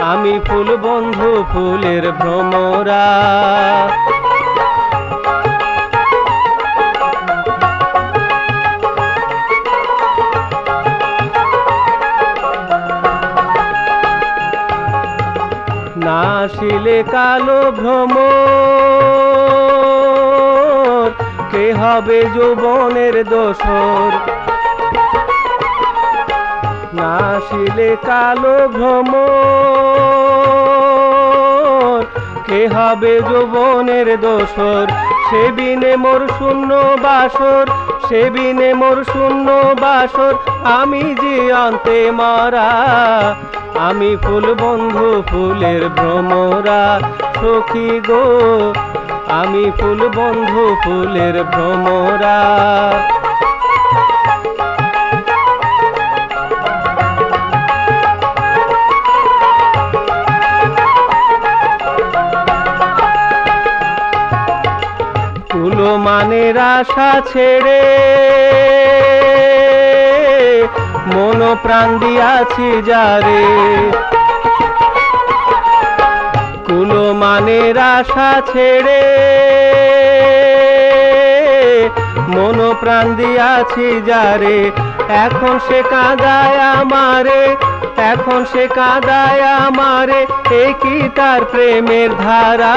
আমি ফুল বন্ধু ফুলের ভ্রমরা। না শিলে কালো ভ্রম কে হবে যৌবনের দোসর না শিলে কালো ভ্রম কে হবে যৌবনের দোসর সে বিনে মোর শূন্য বাসর। সে বিনে মোর শূন্য বাসর। আমি যে অন্তে মারা, আমি ফুল বন্ধু ফুলের ভ্রমরা। সখী গো, আমি ফুল বন্ধু ফুলের ভ্রমরা। মানের আশা ছেড়ে মন প্রাণ দিয়াছি যারে। কুলো মানের আশা ছেড়ে মন প্রাণ দিয়াছি যারে। এখন সে কাঁদায় আমারে, এখন সে কাঁদায় আমারে, এ কি তার প্রেমের ধারা?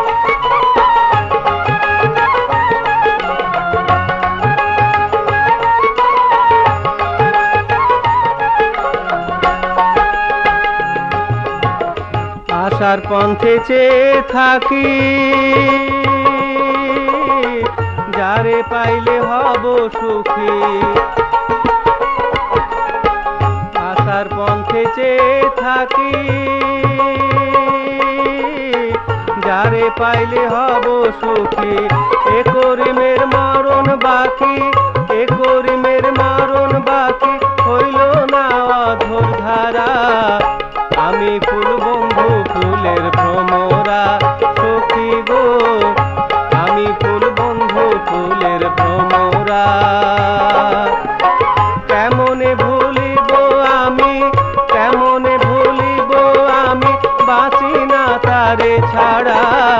আশার পন্থে চেয়ে থাকি। যারে পাইলে হব সুখী। আশার পন্থে চেয়ে থাকি। যারে পাইলে হব সুখী। এ করিমের মরণ বাকি, এ করিমের মরণ কেমনে ভুলিব আমি? কেমনে ভুলিব আমি? বাঁচি না তারে ছাড়া।